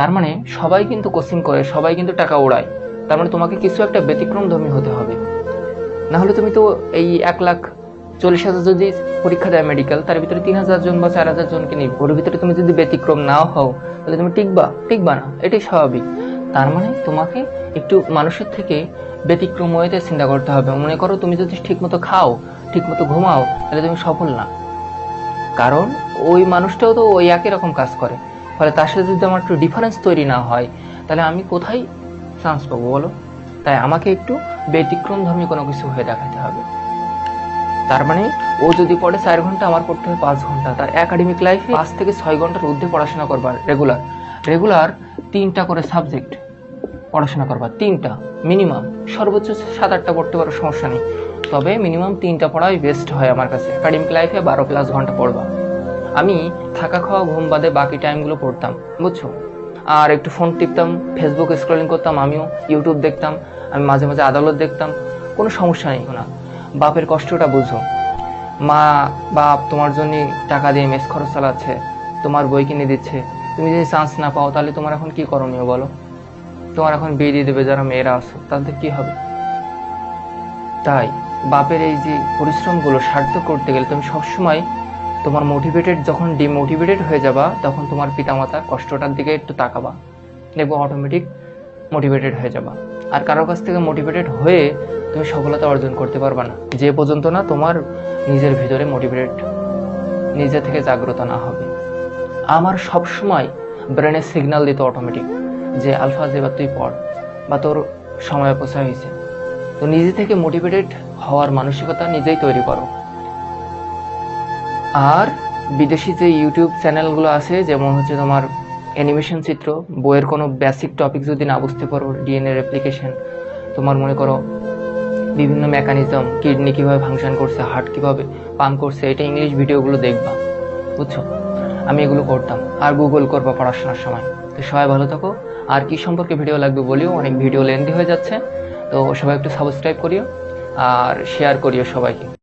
তার মানে সবাই কিন্তু কোচিং করে, সবাই কিন্তু টাকা ওড়ায়। তার মানে তোমাকে কিছু একটা ব্যতিক্রম ধর্মী হতে হবে। না হলে তুমি তো এই এক লাখ চল্লিশ হাজার যদি পরীক্ষা দেয় মেডিকেল তার ভিতরে তিন হাজার জন বা চার হাজার জনকে নিবে ওর ভিতরে তুমি যদি ব্যতিক্রম নাও হও, তাহলে তুমি টিকবা টিকবা না, এটাই স্বাভাবিক। তার মানে তোমাকে একটু মানুষের থেকে ব্যতিক্রম ওয়েতে চিন্তা করতে হবে। মনে করো তুমি যদি ঠিকমতো খাও, ঠিকমতো ঘুমাও, তাহলে তুমি সফল না। কারণ ওই মানুষটাও তো ওই একই রকম কাজ করে। ফলে তার সাথে যদি আমার একটু ডিফারেন্স তৈরি না হয়, তাহলে আমি কোথায় চান্স পাবো বলো? তাই আমাকে একটু ব্যতিক্রম ধর্মী কোনো কিছু হয়ে দেখাতে হবে। তার মানে ও যদি পড়ে চার ঘণ্টা, আমার পড়তে হবে পাঁচ ঘণ্টা, তার একাডেমিক লাইফে পাঁচ থেকে ছয় ঘণ্টার ঊর্ধ্বে পড়াশোনা করবার রেগুলার রেগুলার তিনটা করে সাবজেক্ট পড়াশোনা করবা তিনটা মিনিমাম সর্বোচ্চ সাত আটটা পড়তে পারো সমস্যা নেই। তবে মিনিমাম তিনটা পড়াই বেস্ট হয় আমার কাছে। একাডেমিক লাইফে বারো প্লাস ঘণ্টা পড়বা। আমি থাকা খাওয়া ঘুম বাদে বাকি টাইমগুলো পড়তাম, বুঝছ? আর একটু ফোন টিপতাম ফেসবুক স্ক্রলিং করতাম আমিও ইউটিউব দেখতাম, আমি মাঝে মাঝে আদালত দেখতাম, কোনো সমস্যা নেই না বাপের কষ্টটা বুঝো। মা, বাপ, তোমার জন্য টাকা দিয়ে মেস খরচ চালাচ্ছে, তোমার বই কিনে দিচ্ছে। তুমি যদি চান্স না পাও, তাহলে তোমার এখন কি করণীয় বলো? তোমার এখন বিয়ে দিয়ে দেবে, যারা মেয়েরা আছো, তাদের কি হবে? তাই, বাপের এই যে পরিশ্রমগুলো সার্থক করতে গেলে তুমি সবসময় তোমার মোটিভেটেড যখন ডিমোটিভেটেড হয়ে যাবা, তখন তোমার পিতামাতা কষ্টটার দিকে একটু তাকাবা। দেখব অটোমেটিক মোটিভেটেড হয়ে যাবা। আর কারোর কাছ থেকে মোটিভেটেড হয়ে তুমি সফলতা অর্জন করতে পারবা না। যে পর্যন্ত না তোমার নিজের ভিতরে মোটিভেটেড নিজে থেকে জাগ্রত না হবে। আমার সব সময় ব্রেনে সিগন্যাল দিত অটোমেটিক যে আলফাজ এবার তুই পড় বা তোর সময় অপচয় হয়েছে। তো নিজে থেকে মোটিভেটেড হওয়ার মানসিকতা নিজেই তৈরি করো। আর বিদেশি যে ইউটিউব চ্যানেলগুলো আছে, যেমন হচ্ছে তোমার অ্যানিমেশন চিত্র, বইয়ের কোনো বেসিক টপিক যদি না বুঝতে পারো ডিএনএ রেপ্লিকেশন তোমার মনে করো বিভিন্ন মেকানিজম কিডনি কীভাবে ফাংশন করছে হার্ট কীভাবে পাম্প করছে, এটা ইংলিশ ভিডিওগুলো দেখবা, বুঝছ? আমি এগুলো করতাম, আর গুগল করবা পড়াশোনার সময়। তো সবাই ভালো থাকো। আর কি সম্পর্কে ভিডিও লাগবে বলিও, অনেক ভিডিও লেন্দি হয়ে যাচ্ছে। তো সবাই একটু সাবস্ক্রাইব করিও, আর শেয়ার করিও সবাইকে।